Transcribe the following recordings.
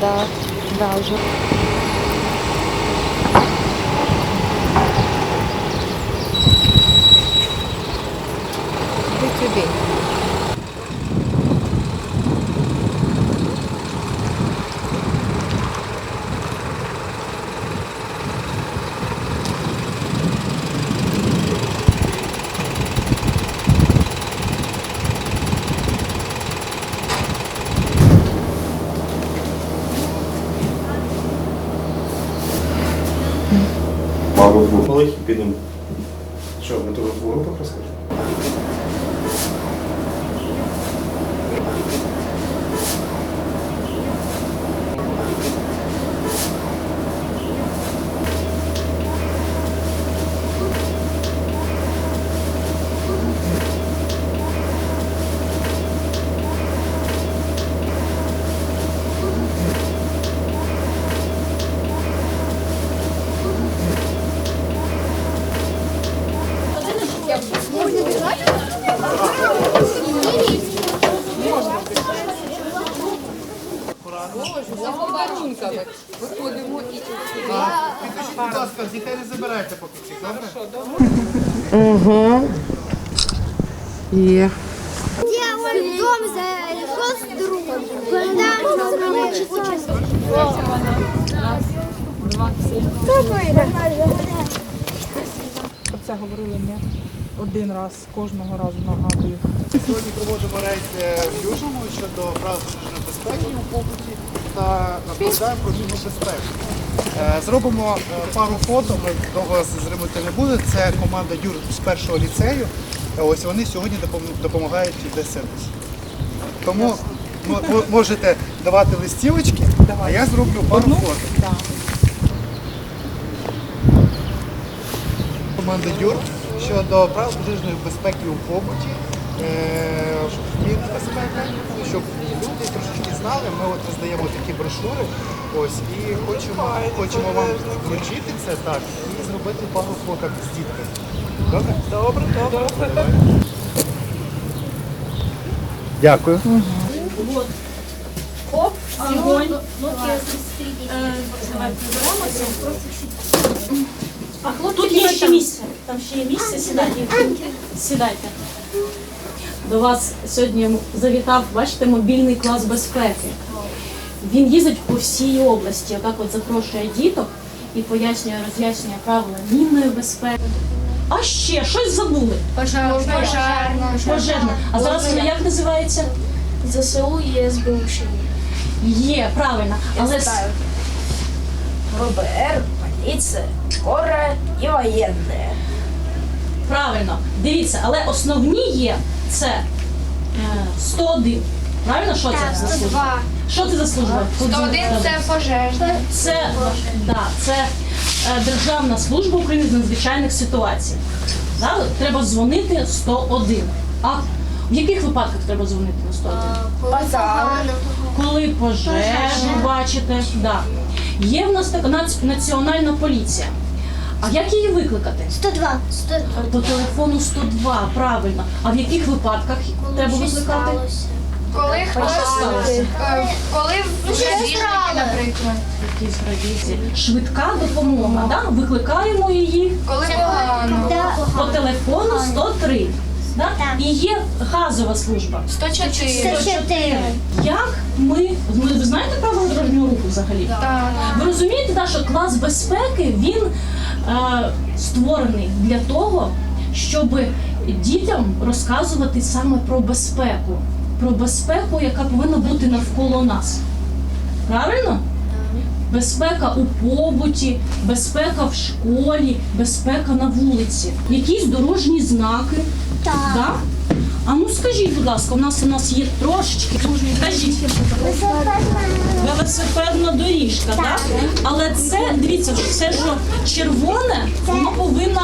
Да, да, вже. Іди Пару двох малих підемо. Що, ми тут в групах розкажемо? Виходимо і Підпишіть, будь ласка, дітей не забирайте поки цих, добре? Є. Делаем дом за другом. Про це говорили не один раз, кожного разу нагадую. Сьогодні проводимо рейд е, в Южному щодо правил пожежної безпеки у побуті та розповідаємо про їхню безпеку. Е, Зробимо е, пару фото, ми довго зримати не буде. Це команда Юр з першого ліцею. Е, Ось вони сьогодні допомагають ДСНС. Тому мо- мо- можете давати листівочки, а я зроблю пару фото. Команда Юр щодо правил пожежної безпеки у побуті, безпеки, щоб люди трошечки. Ми от роздаємо такі брошури. Ось і хочемо, хочемо вам вручити це так і зробити пару фоток з дітками. Добре? Добре, добре. Дякую. А хлопці, тут є ще місце. Там ще є місце, сідайте. Сідайте. До вас сьогодні завітав, бачите, мобільний клас безпеки. Він їздить по всій області, отак от запрошує діток і пояснює, роз'яснює правила мінної безпеки. А ще щось забули. Пожарно. Пожежна. А зараз вона як називається? ЗСУ і СБУ є. Є, правильно. Але с- ФБР, полиция, скорая и военные. Правильно, дивіться, але основні є це е, 101. Правильно, що це за служба? Що це за служба? 101 це пожежна. Це, да, це е, Державна служба України з надзвичайних ситуацій. Да? Треба дзвонити 101. А в яких випадках треба дзвонити на 101? Коли пожежу бачите, да. Є в нас така національна поліція. А як її викликати? 102. 102. По телефону 102, правильно. А в яких випадках треба викликати? Коли хтось сталося? Коли вже наприклад. Якісь радіці. Швидка допомога, да? викликаємо її Коли погано. по телефону 103. Да? І є газова служба. 104. 104. Як ми, ви ви знаєте правила дорожнього руху взагалі? Так. Ви розумієте, да, що клас безпеки він е, створений для того, щоб дітям розказувати саме про безпеку, про безпеку, яка повинна бути навколо нас. Правильно? Безпека у побуті, безпека в школі, безпека на вулиці. Якісь дорожні знаки. Так. Да? А ну скажіть, будь ласка, у нас у нас є трошечки. Кажіть, велосипедна доріжка, так? Але це, дивіться, все, що червоне, воно повинно.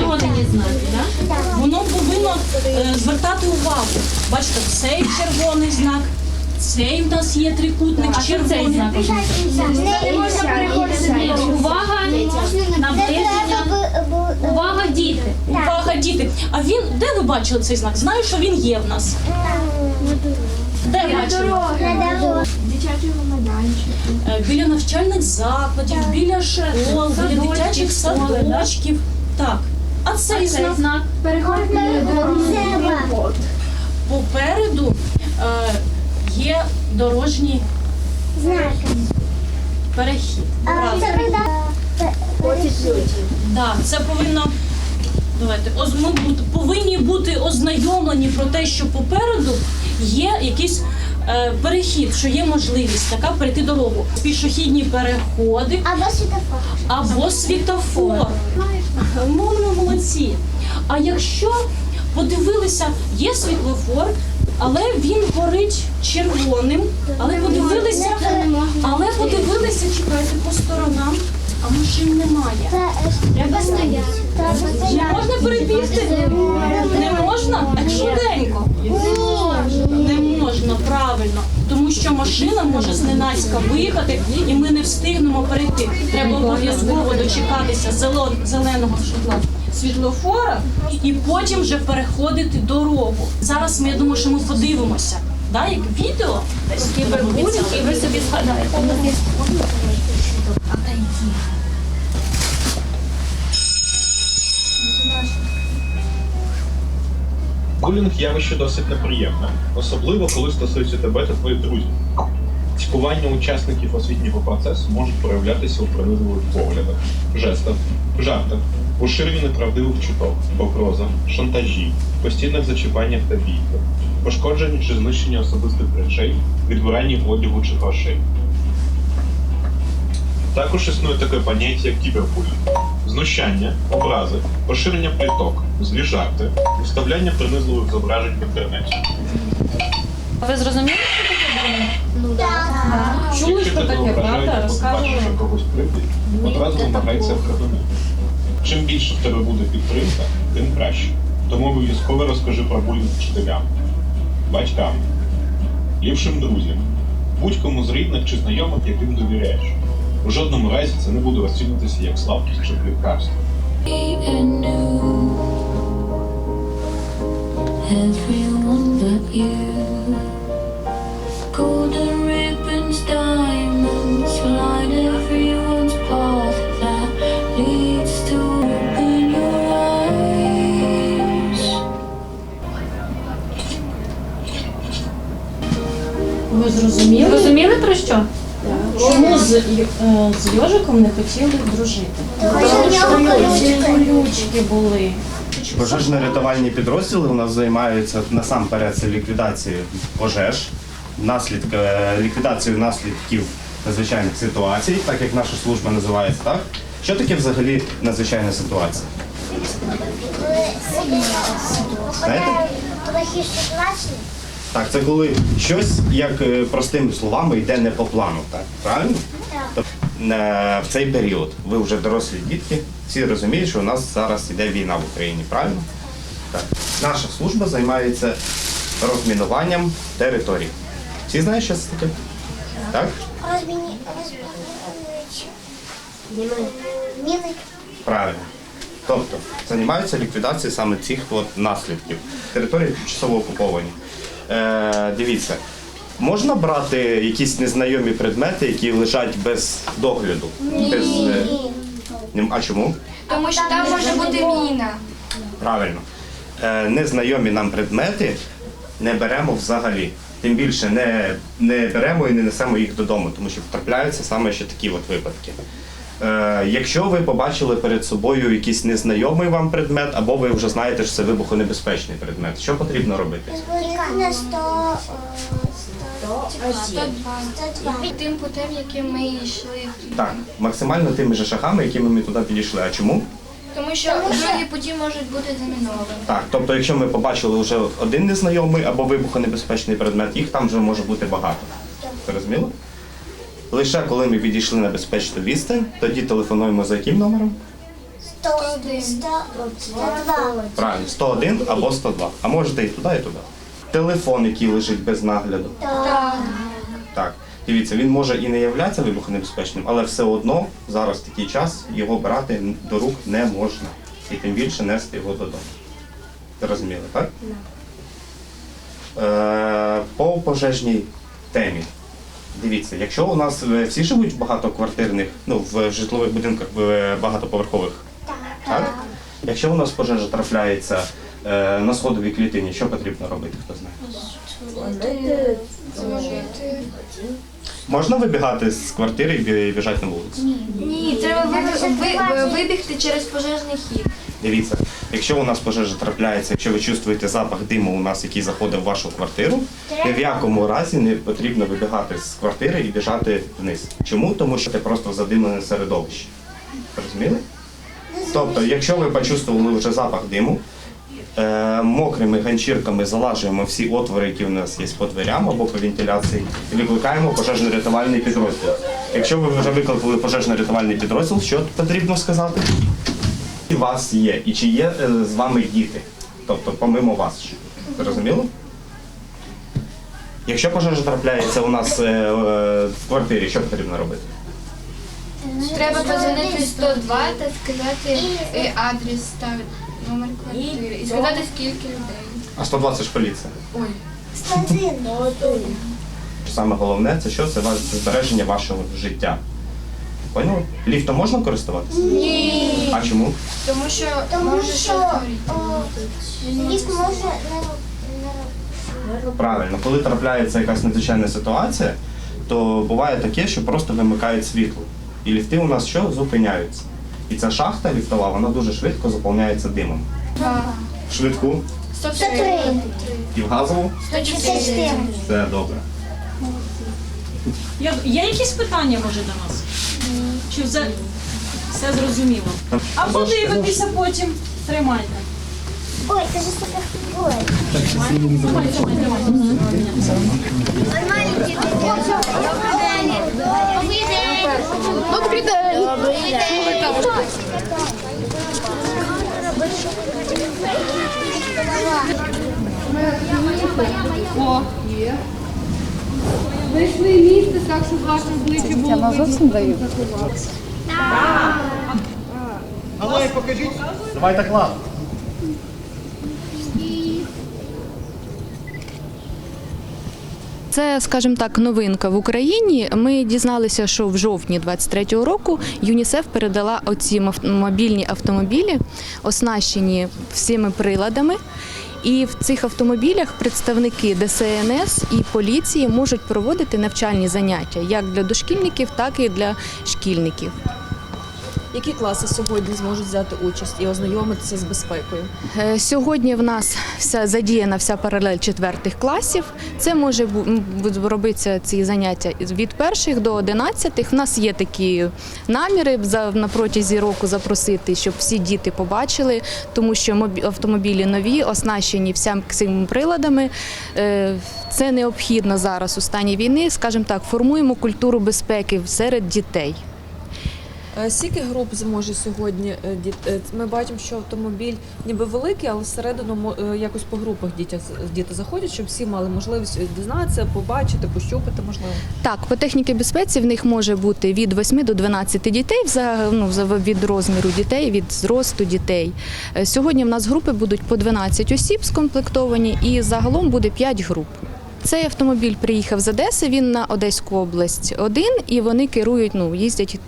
Знаки? Воно повинно е, звертати увагу. Бачите, цей червоний знак, цей в нас є трикутник, червоний. знак. Увага наближення. Увага, діти! Увага, діти! А він, де ви бачили цей знак? Знаю, що він є в нас. Де бачили? Дитячого. Е, Біля навчальних закладів, біля школ, біля дитячих садочків. Так. А цей знак знак. Дорогу. попереду е, є дорожній перехід. Правда. Так, це повинно. Давайте ми повинні бути ознайомлені про те, що попереду є якийсь е, перехід, що є можливість така перейти дорогу. Пішохідні переходи Або світофор. або світофор. Ну, ми молодці. А якщо подивилися, є світлофор, але він горить червоним, але подивилися, але подивилися, чекайте по сторонам, машин немає. Треба стояти. Не можна перебігти? Не можна? А швиденько? Не можна, правильно. Тому що машина може зненацька виїхати, і ми не встигнемо перейти. Треба обов'язково дочекатися зеленого світла світлофора і потім вже переходити дорогу. Зараз ми, я думаю, що ми подивимося. Да, як відео, десь і і ви собі згадаєте. Булінг явище досить неприємне, особливо коли стосується тебе та твоїх друзів. Цькування учасників освітнього процесу можуть проявлятися у принизливих поглядах, жестах, жартах, поширенні неправдивих чуток, погрозах, шантажі, постійних зачіпаннях та бійках, пошкодженні чи знищенні особистих речей, відбиранні одягу чи грошей. Також існує таке поняття, як кібербулінг. Знущання, образи, поширення пліток, злі жарти, виставляння принизливих зображень в інтернеті. Ви зрозуміли, що таке булінг? Чули, що таке, правда? Розказували? бачиш, що когось кривдять, одразу намагайся вкрадати. Чим більше в тебе буде підтримка, тим краще. Тому обов'язково розкажи про булінг вчителям, батькам, ліпшим друзям, будь-кому з рідних чи знайомих, яким довіряєш. У жодному разі це не буде розцінюватися як слабкість чи пліткарство. Everyone but you. Golden ribbons, diamonds, light everyone's path that leads to open your eyes. Ви зрозуміли? Про що? Чому з, е, з Йожиком не хотіли дружити? Тому що колючки були. Пожежно-рятувальні підрозділи у нас займаються насамперед це ліквідацією пожеж, наслідки, ліквідацією наслідків надзвичайних ситуацій, так як наша служба називається, так? Що таке взагалі надзвичайна ситуація? Знаєте? Так, це коли щось, як е, простими словами, йде не по плану, так? Правильно? Тобто е, в цей період ви вже дорослі дітки, всі розуміють, що у нас зараз йде війна в Україні, правильно? Так. Наша служба займається розмінуванням територій. Всі знають, що це таке? Так? Розміні... Розмінуючи. Міни. Правильно. Тобто займаються ліквідацією саме цих от наслідків. Території тимчасово окуповані. Е, дивіться, можна брати якісь незнайомі предмети, які лежать без догляду? Без, е, ні, а чому? Тому що там може бути міна. Правильно. Е, незнайомі нам предмети не беремо взагалі. Тим більше не, не беремо і не несемо їх додому, тому що трапляються саме ще такі от випадки. Е, якщо ви побачили перед собою якийсь незнайомий вам предмет, або ви вже знаєте, що це вибухонебезпечний предмет, що потрібно робити? На 100... 102. Тим путем, яким ми йшли. Так, максимально тими же шагами, якими ми туди підійшли. А чому? Тому що другі путі можуть бути заміновані. Так, тобто, якщо ми побачили вже один незнайомий або вибухонебезпечний предмет, їх там вже може бути багато. Зрозуміло? Лише коли ми підійшли на безпечну відстань, тоді телефонуємо за яким номером? 101. 102. Правильно, 101 або 102. А можете і туди, і туди. Телефон, який лежить без нагляду. Так. Так. Дивіться, він може і не являтися вибухонебезпечним, але все одно зараз такий час його брати до рук не можна. І тим більше нести його додому. Зрозуміли, так? Е, по пожежній темі. Дивіться, якщо у нас е, всі живуть в багатоквартирних, ну в житлових будинках е, багатоповерхових, так? Якщо у нас пожежа трапляється на сходовій клітині, що потрібно робити, хто знає? Можна вибігати з квартири і біжати на вулицю? Ні, треба ви- ви- вибігти через пожежний хід. Дивіться, якщо у нас пожежа трапляється, якщо ви чувствуєте запах диму у нас, який заходить в вашу квартиру, ні в якому разі не потрібно вибігати з квартири і біжати вниз. Чому? Тому що це просто задимлене середовище. Розуміли? Тобто, якщо ви почувствували вже запах диму, е, мокрими ганчірками залажуємо всі отвори, які у нас є по дверям або по вентиляції, і викликаємо пожежно-рятувальний підрозділ. Якщо ви вже викликали пожежно-рятувальний підрозділ, що потрібно сказати? І вас є, і чи є е, з вами діти, тобто помимо вас. Зрозуміло? Якщо пожежа трапляється у нас е, е, в квартирі, що потрібно робити? Треба подзвонити 102 та сказати е, адрес та номер квартири. І сказати, скільки людей. А 120 ж поліція. Ой. Саме головне це що? Це ваше збереження вашого життя. Поняли? Ліфтом можна користуватися? Ні. А чому? Тому що Тому може що щось горіти. їх може не Правильно, коли трапляється якась надзвичайна ситуація, то буває таке, що просто вимикають світло. І ліфти у нас що? Зупиняються. І ця шахта ліфтова, вона дуже швидко заповняється димом. В швидку 103. і в газову 104. це добре. Я- Є якісь питання, може, до нас? Чи все, все зрозуміло? А подивитися потім. Тримайте. Ой, це ж супер Ой. Тримай, Добрий день. Добрий день. Знайшли місце, так, щоб ваше обличчя було. Вона зовсім дає. Але покажіть. Давайте клас. Це, скажімо так, новинка в Україні. Ми дізналися, що в жовтні 23-го року ЮНІСЕФ передала оці мобільні автомобілі, оснащені всіми приладами. І в цих автомобілях представники ДСНС і поліції можуть проводити навчальні заняття як для дошкільників, так і для шкільників. Які класи сьогодні зможуть взяти участь і ознайомитися з безпекою? Е, Сьогодні в нас вся задіяна вся паралель четвертих класів. Це може робитися ці заняття від перших до одинадцятих. В нас є такі наміри на протязі року запросити, щоб всі діти побачили, тому що мобі- автомобілі нові, оснащені всім цими приладами. Е, Це необхідно зараз у стані війни. скажімо так, формуємо культуру безпеки серед дітей. Е, Скільки груп зможе сьогодні е, діт- е, Ми бачимо, що автомобіль ніби великий, але всередину якось по групах діти, діти заходять, щоб всі мали можливість дізнатися, побачити, пощупати, можливо. Так, по техніці безпеці в них може бути від 8 до 12 дітей, ну, від розміру дітей, від зросту дітей. Сьогодні в нас групи будуть по 12 осіб скомплектовані, і загалом буде 5 груп. Цей автомобіль приїхав з Одеси, він на Одеську область один, і вони керують, ну, їздять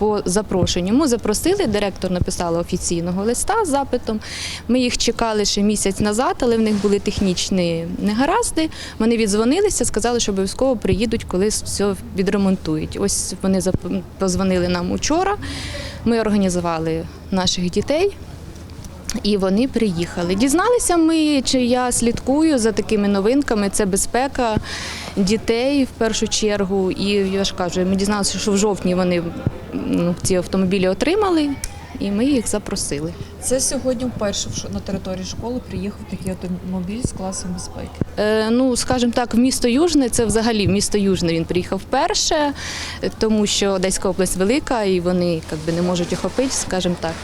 по запрошенню. Ми запросили, директор написала офіційного листа з запитом. Ми їх чекали ще місяць назад, але в них були технічні негаразди. Вони відзвонилися, сказали, що обов'язково приїдуть, коли все відремонтують. Ось вони позвонили нам учора. Ми організували наших дітей. І вони приїхали. Дізналися ми, чи я слідкую за такими новинками. Це безпека дітей в першу чергу. І я ж кажу, ми дізналися, що в жовтні вони ну, ці автомобілі отримали, і ми їх запросили. Це сьогодні вперше на території школи приїхав такий автомобіль з класом безпеки. Е, ну, скажімо так, в місто Южне це взагалі в місто Южне він приїхав вперше, тому що Одеська область велика і вони би, не можуть охопити, скажімо так.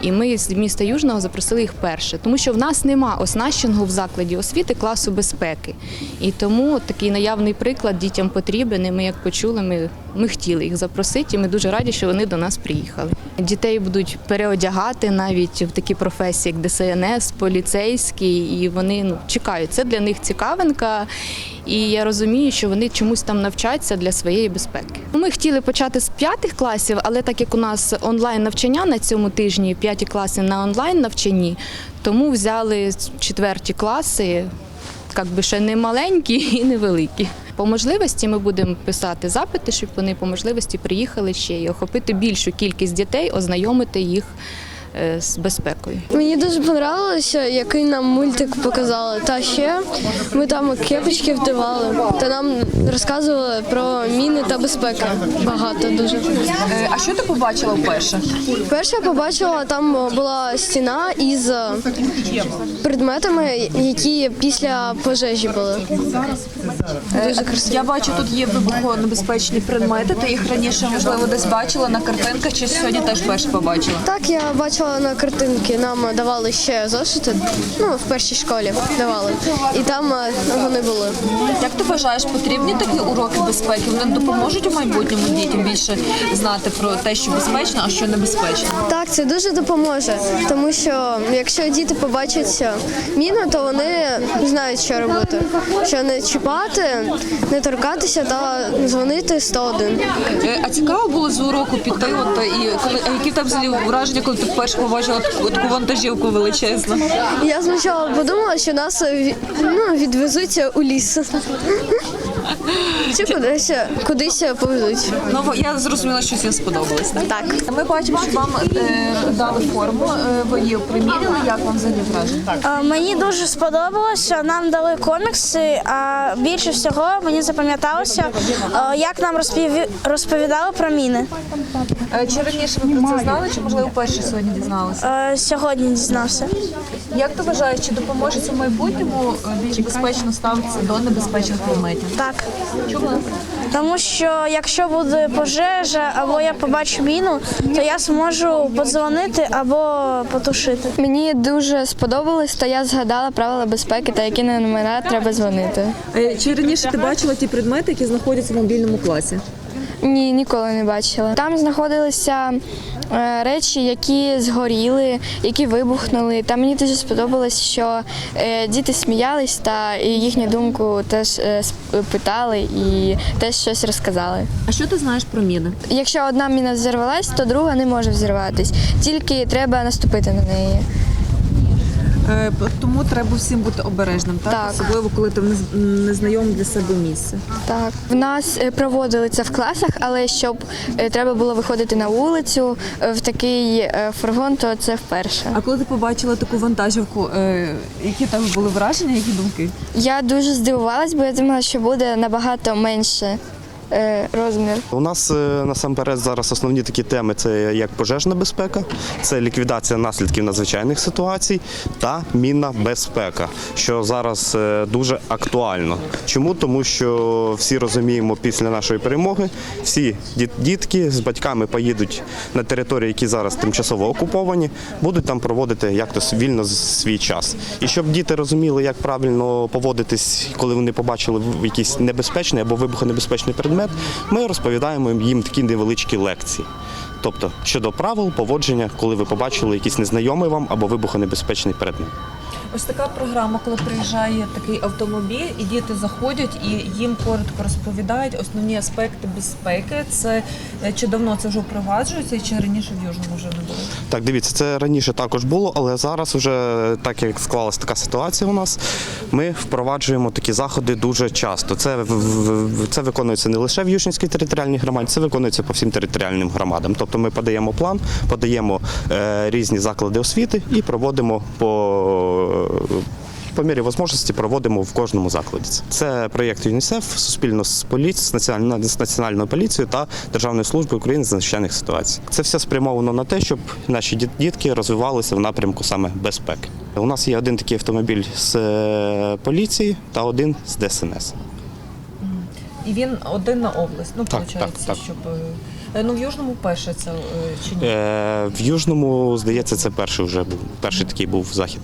І ми з міста Южного запросили їх перше, тому що в нас нема оснащеного в закладі освіти класу безпеки. І тому такий наявний приклад дітям потрібен. І ми, як почули, ми, ми хотіли їх запросити, і ми дуже раді, що вони до нас приїхали. Дітей будуть переодягати навіть йдуть в такі професії, як ДСНС, поліцейські, і вони ну, чекають. Це для них цікавинка, і я розумію, що вони чомусь там навчаться для своєї безпеки. Ми хотіли почати з п'ятих класів, але так як у нас онлайн навчання на цьому тижні, п'яті класи на онлайн навчанні, тому взяли четверті класи як би ще не маленькі і не великі. По можливості ми будемо писати запити, щоб вони по можливості приїхали ще і охопити більшу кількість дітей, ознайомити їх з безпекою. Мені дуже подобалося, який нам мультик показали. Та ще ми там кепочки вдивали, та нам розказували про міни та безпеки. Багато дуже. Е, А що ти побачила вперше? Перше я побачила, там була стіна із предметами, які після пожежі були. Дуже красиво. Я бачу, тут є вибухонебезпечні предмети. Ти їх раніше, можливо, десь бачила на картинках, чи сьогодні теж вперше побачила? Так, я бачила на картинки, нам давали ще зошити, ну, в першій школі давали. І там е, вони були. Як ти вважаєш, потрібні такі уроки безпеки? Вони допоможуть у майбутньому дітям більше знати про те, що безпечно, а що небезпечно? Так, це дуже допоможе, тому що якщо діти побачать міну, то вони знають, що робити. Що не чіпати, не торкатися та дзвонити 101. Е, А цікаво було з уроку піти, от і коли а які тебе взагалі враження, коли ти вперше побачила таку, таку вантажівку величезну? Я спочатку подумала, що нас е, ну, відвезуть у ліс. Чи кудись, кудись повезуть. Ну я зрозуміла, що всім сподобалось. Так? так. Ми бачимо, що вам е, дали форму, е, ви її приміряли. Як вам взагалі враження? Е, Мені дуже сподобалося. Нам дали комікси, а більше всього мені запам'яталося, е, як нам розпові- розповідали про міни. Е, Чи раніше ви про це знали, чи можливо вперше сьогодні дізналися? Е, Сьогодні дізнався. Як ти вважаєш, чи допоможе це в майбутньому е, більш безпечно ставитися до небезпечних предметів? Так. Чому? Тому що якщо буде пожежа або я побачу міну, то я зможу подзвонити або потушити. Мені дуже сподобалось, та я згадала правила безпеки та які номера треба дзвонити. Е, Чи раніше ти бачила ті предмети, які знаходяться в мобільному класі? Ні, ніколи не бачила. Там знаходилися речі, які згоріли, які вибухнули. Та мені дуже сподобалось, що е, діти сміялись та їхню думку теж е, питали і теж щось розказали. А що ти знаєш про міни? Якщо одна міна взірвалась, то друга не може взірватись. Тільки треба наступити на неї. Е, Тому треба всім бути обережним, так? Так. Особливо, коли ти в нез- незнайоме для себе місце. Так, в нас е, проводили це в класах, але щоб е, треба було виходити на вулицю в такий фургон, то це вперше. А коли ти побачила таку вантажівку, які там були враження, які думки? Я дуже здивувалась, бо я думала, що буде набагато менше розмір. У нас е, насамперед зараз основні такі теми це як пожежна безпека, це ліквідація наслідків надзвичайних ситуацій та мінна безпека, що зараз е, дуже актуально. Чому? Тому що всі розуміємо, після нашої перемоги всі дітки з батьками поїдуть на території, які зараз тимчасово окуповані, будуть там проводити як то вільно свій час. І щоб діти розуміли, як правильно поводитись, коли вони побачили якийсь небезпечний або вибухонебезпечний предмет, ми розповідаємо їм такі невеличкі лекції. Тобто щодо правил поводження, коли ви побачили якийсь незнайомий вам або вибухонебезпечний предмет. Ось така програма, коли приїжджає такий автомобіль, і діти заходять і їм коротко розповідають основні аспекти безпеки. Це е, чи давно це вже впроваджується, і чи раніше в Южному вже не було? Так, дивіться, це раніше також було, але зараз вже так як склалася така ситуація у нас, ми впроваджуємо такі заходи дуже часто. Це це виконується не лише в Южнівській територіальній громаді, це виконується по всім територіальним громадам. Тобто ми подаємо план, подаємо е, різні заклади освіти і проводимо по. По мірі можливості проводимо в кожному закладі. це. Проєкт ЮНІСЕФ спільно з поліцією, з національною, поліцією та Державною службою України з надзвичайних ситуацій. Це все спрямовано на те, щоб наші дітки розвивалися в напрямку саме безпеки. У нас є один такий автомобіль з е, поліції та один з ДСНС. І він один на область. Ну, Так, виходить, так, так. щоб е, ну в Южному перше це е, чи ні? Е, В Южному, здається, це перший вже був перший такий був захід.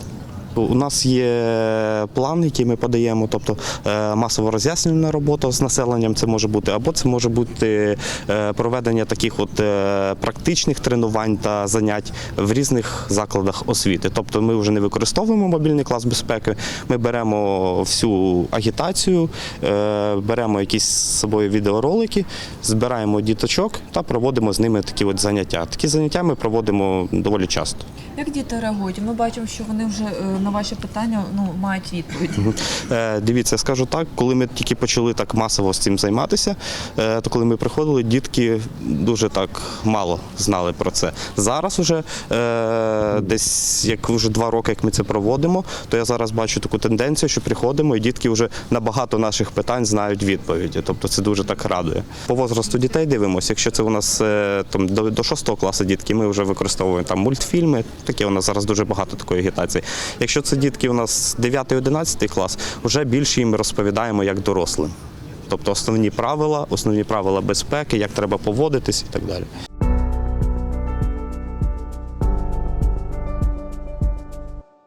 У нас є план, який ми подаємо, тобто е, масово роз'яснювальна робота з населенням це може бути, або це може бути е, проведення таких от е, практичних тренувань та занять в різних закладах освіти. Тобто ми вже не використовуємо мобільний клас безпеки, ми беремо всю агітацію, беремо якісь з собою відеоролики, збираємо діточок та проводимо з ними такі от заняття. Такі заняття ми проводимо доволі часто. Як діти реагують? Ми бачимо, що вони вже на ваші питання ну, мають відповідь. Е, Дивіться, скажу так, коли ми тільки почали так масово з цим займатися, е, то коли ми приходили, дітки дуже так мало знали про це. Зараз уже е, десь як вже два роки, як ми це проводимо, то я зараз бачу таку тенденцію, що приходимо, і дітки вже на багато наших питань знають відповіді. Тобто це дуже так радує. По возрасту дітей дивимося. Якщо це у нас там до, до 6 класу дітки, ми вже використовуємо там мультфільми. Таке у нас зараз дуже багато такої агітації. Якщо це дітки у нас 9-11 клас, вже більше їм розповідаємо як дорослим. Тобто основні правила, основні правила безпеки, як треба поводитись і так далі.